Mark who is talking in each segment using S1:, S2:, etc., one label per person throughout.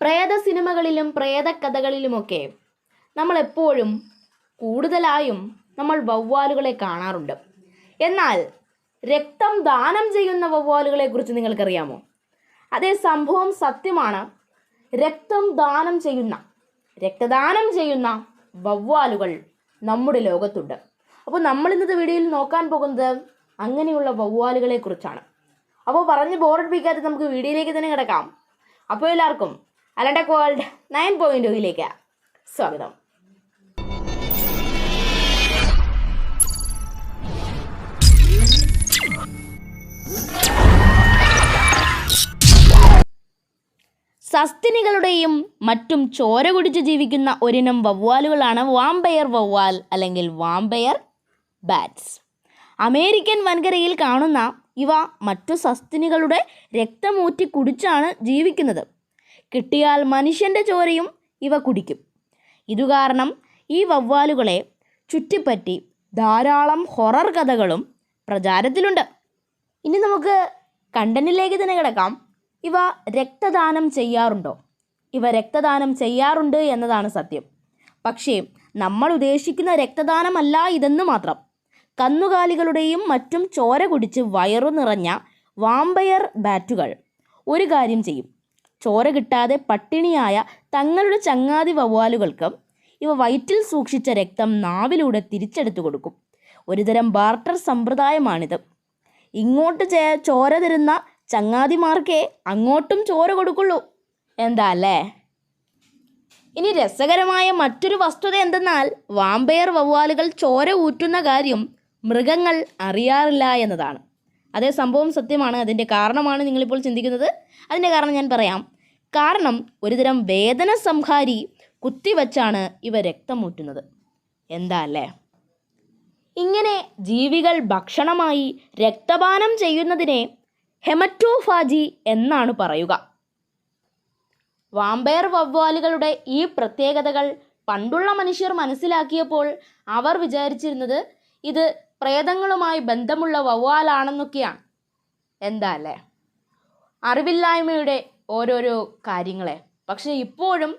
S1: പ്രേത സിനിമകളിലും പ്രേത കഥകളിലുമൊക്കെ നമ്മൾ എപ്പോഴും കൂടുതലായും നമ്മൾ വവ്വാലുകളെ കാണാറുണ്ട്. എന്നാൽ രക്തം ദാനം ചെയ്യുന്ന വവ്വാലുകളെ കുറിച്ച് നിങ്ങൾക്കറിയാമോ? അതേ സംഭവം സത്യമാണ്. രക്തം ദാനം ചെയ്യുന്ന രക്തദാനം ചെയ്യുന്ന വവ്വാലുകൾ നമ്മുടെ ലോകത്തുണ്ട്. അപ്പോൾ നമ്മൾ ഇന്നത്തെ വീഡിയോയിൽ നോക്കാൻ പോകുന്നത് അങ്ങനെയുള്ള വവ്വാലുകളെ കുറിച്ചാണ് അപ്പോൾ പറഞ്ഞ് ബോറടിപ്പിക്കാതെ നമുക്ക് വീഡിയോയിലേക്ക് തന്നെ കിടക്കാം. അപ്പോൾ എല്ലാവർക്കും അലണ്ടക് വേൾഡ് നയൻ പോയിന്റ് ഒയിലേക്ക് സ്വാഗതം. സസ്തിനികളുടെയും മറ്റും ചോര കുടിച്ച് ജീവിക്കുന്ന ഒരിനം വവ്വാലുകളാണ് വാമ്പയർ വവ്വാൽ അല്ലെങ്കിൽ വാമ്പയർ ബാറ്റ്സ്. അമേരിക്കൻ വൻകരയിൽ കാണുന്ന ഇവ മറ്റു സസ്തിനികളുടെ രക്തമൂറ്റി കുടിച്ചാണ് ജീവിക്കുന്നത്. കിട്ടിയാൽ മനുഷ്യന്റെ ചോരയും ഇവ കുടിക്കും. ഇതുകാരണം ഈ വവ്വാലുകളെ ചുറ്റിപ്പറ്റി ധാരാളം ഹൊറർ കഥകളും പ്രചാരത്തിലുണ്ട്. ഇനി നമുക്ക് കണ്ടനിലേക്ക് തന്നെ കിടക്കാം. ഇവ രക്തദാനം ചെയ്യാറുണ്ടോ? ഇവ രക്തദാനം ചെയ്യാറുണ്ട് എന്നതാണ് സത്യം. പക്ഷേ നമ്മൾ ഉദ്ദേശിക്കുന്ന രക്തദാനമല്ല ഇതെന്ന് മാത്രം. കന്നുകാലികളുടെയും മറ്റും ചോര കുടിച്ച് വയറു നിറഞ്ഞ വാമ്പയർ ബാറ്റുകൾ ഒരു കാര്യം ചെയ്യും. ചോര കിട്ടാതെ പട്ടിണിയായ തങ്ങളുടെ ചങ്ങാതി വവ്വാലുകൾക്ക് ഇവ വയറ്റിൽ സൂക്ഷിച്ച രക്തം നാവിലൂടെ തിരിച്ചെടുത്തു കൊടുക്കും. ഒരുതരം ബാർട്ടർ സമ്പ്രദായമാണിത്. ഇങ്ങോട്ട് ചോര തരുന്ന ചങ്ങാതിമാർക്കേ അങ്ങോട്ടും ചോര കൊടുക്കുള്ളൂ. എന്താ അല്ലേ? ഇനി രസകരമായ മറ്റൊരു വസ്തുത എന്തെന്നാൽ വാമ്പയർ വവ്വാലുകൾ ചോര ഊറ്റുന്ന കാര്യം മൃഗങ്ങൾ അറിയാറില്ല എന്നതാണ്. അതേ സംഭവം സത്യമാണ്. അതിന്റെ കാരണമാണ് നിങ്ങളിപ്പോൾ ചിന്തിക്കുന്നത്. അതിന്റെ കാരണം ഞാൻ പറയാം. കാരണം ഒരുതരം വേദന സംഹാരി കുത്തിവച്ചാണ് ഇവ രക്തമൂറ്റുന്നത് എന്താ അല്ലേ? ഇങ്ങനെ ജീവികൾ ഭക്ഷണമായി രക്തപാനം ചെയ്യുന്നതിനെ ഹെമറ്റോഫാജി എന്നാണ് പറയുക. വാമ്പയർ വവ്വാലുകളുടെ ഈ പ്രത്യേകതകൾ പണ്ടുള്ള മനുഷ്യർ മനസ്സിലാക്കിയപ്പോൾ അവർ വിചാരിച്ചിരുന്നത് ഇത് പ്രേതങ്ങളുമായി ബന്ധമുള്ള വവ്വാലാണെന്നൊക്കെയാണ്. എന്താ അല്ലേ? അറിവില്ലായ്മയുടെ ഓരോരോ കാര്യങ്ങളെ. പക്ഷേ ഇപ്പോഴും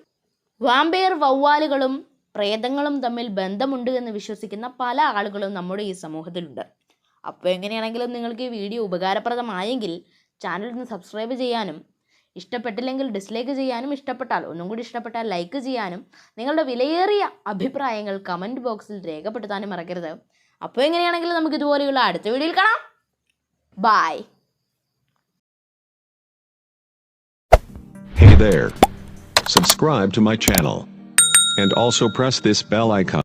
S1: വാമ്പയർ വവ്വാലുകളും പ്രേതങ്ങളും തമ്മിൽ ബന്ധമുണ്ട് എന്ന് വിശ്വസിക്കുന്ന പല ആളുകളും നമ്മുടെ ഈ സമൂഹത്തിലുണ്ട്. അപ്പോൾ എങ്ങനെയാണെങ്കിലും നിങ്ങൾക്ക് ഈ വീഡിയോ ഉപകാരപ്രദമായെങ്കിൽ ചാനൽ ഒന്ന് സബ്സ്ക്രൈബ് ചെയ്യാനും ഇഷ്ടപ്പെട്ടില്ലെങ്കിൽ ഡിസ്ലൈക്ക് ചെയ്യാനും ഇഷ്ടപ്പെട്ടാൽ ഒന്നും കൂടി ഇഷ്ടപ്പെട്ടാൽ ലൈക്ക് ചെയ്യാനും നിങ്ങളുടെ വിലയേറിയ അഭിപ്രായങ്ങൾ കമന്റ് ബോക്സിൽ രേഖപ്പെടുത്താനും മറക്കരുത്. അപ്പോൾ എങ്ങനെയാണെങ്കിലും നമുക്ക് ഇതുപോലെയുള്ള അടുത്ത വീഡിയോയിൽ കാണാം bye
S2: Hey there. Subscribe to my channel. And also press this bell icon.